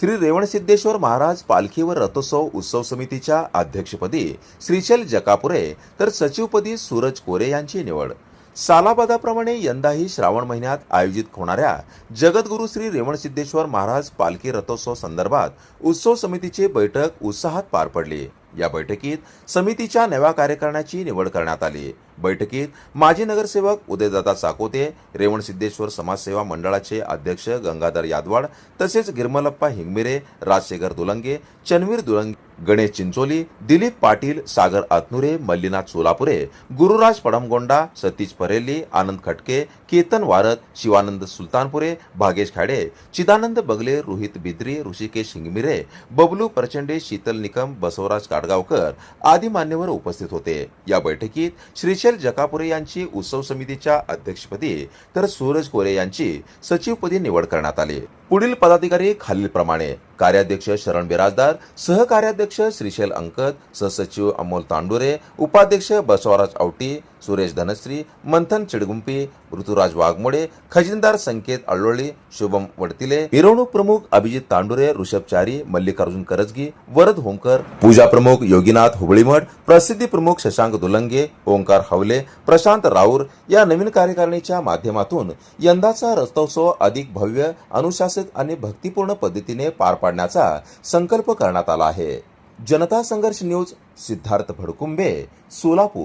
श्री रेवणसिद्धेश्वर महाराज पालखी व रथोत्सव उत्सव समितीच्या अध्यक्षपदी श्रीशैल जकापुरे तर सचिवपदी सूरज कोरे यांची निवड. सालाबादाप्रमाणे यंदाही श्रावण महिन्यात आयोजित होणाऱ्या जगद्गुरू श्री रेवणसिद्धेश्वर महाराज पालखी रथोत्सव संदर्भात उत्सव समितीची बैठक उत्साहात पार पडली. या बैठकीत समितीच्या नव्या कार्यकारणाची निवड करण्यात आली. बैठकीत माजी नगरसेवक उदयदादा चाकोते रेवणसिद्धेश्वर समाजसेवा मंडळाचे अध्यक्ष गंगाधर यादवाड तसेच गिरमलप्पा हिंगमिरे राजशेखर दुलंगे चन्वीर दुलंगे गणेश चिंचोली दिलीप पाटील सागर आतनुरे मल्लीनाथ सोलापुरे गुरुराज पडमगोंडा सतीश परेली आनंद खटके केतन वारद शिवानंद सुलतानपुरे भागेश खाडे चिदानंद बगले रोहित बिद्री ऋषिकेश हिंगमिरे बबलू प्रचंडे शीतल निकम बसवराज काडगावकर आदी मान्यवर उपस्थित होते. या बैठकीत श्रीशैल जकापुरे यांची उत्सव समितीच्या अध्यक्षपदी तर सूरज कोरे यांची सचिवपदी निवड करण्यात आली. पुढील पदाधिकारी खालीलप्रमाणे. कार्याध्यक्ष शरण बिराजदार सहकार्याध्यक्ष श्रीशैल अंकत सहसचिव अमोल तांडुरे उपाध्यक्ष बसवराज आवटी सुरेश धनश्री मंथन चिडगुंपी ऋतुराज वाघमोडे खजिनदार संकेत अळ्ळोळी शुभम वडतिले मिरवणूक प्रमुख अभिजित तांडुरे ऋषभ चारी मल्लिकार्जुन करजगी वरद होमकर पूजा प्रमुख योगीनाथ हुबळीमठ प्रसिद्धी प्रमुख शशांक दुलंगे ओंकार हवले प्रशांत राऊर या नवीन कार्यकारिणीच्या माध्यमातून यंदाचा रस्तोत्सव अधिक भव्य अनुशासित आणि भक्तिपूर्ण पद्धतीने पार पाडण्याचा संकल्प करण्यात आला आहे. जनता संघर्ष न्यूज सिद्धार्थ भडकुंबे सोलापूर.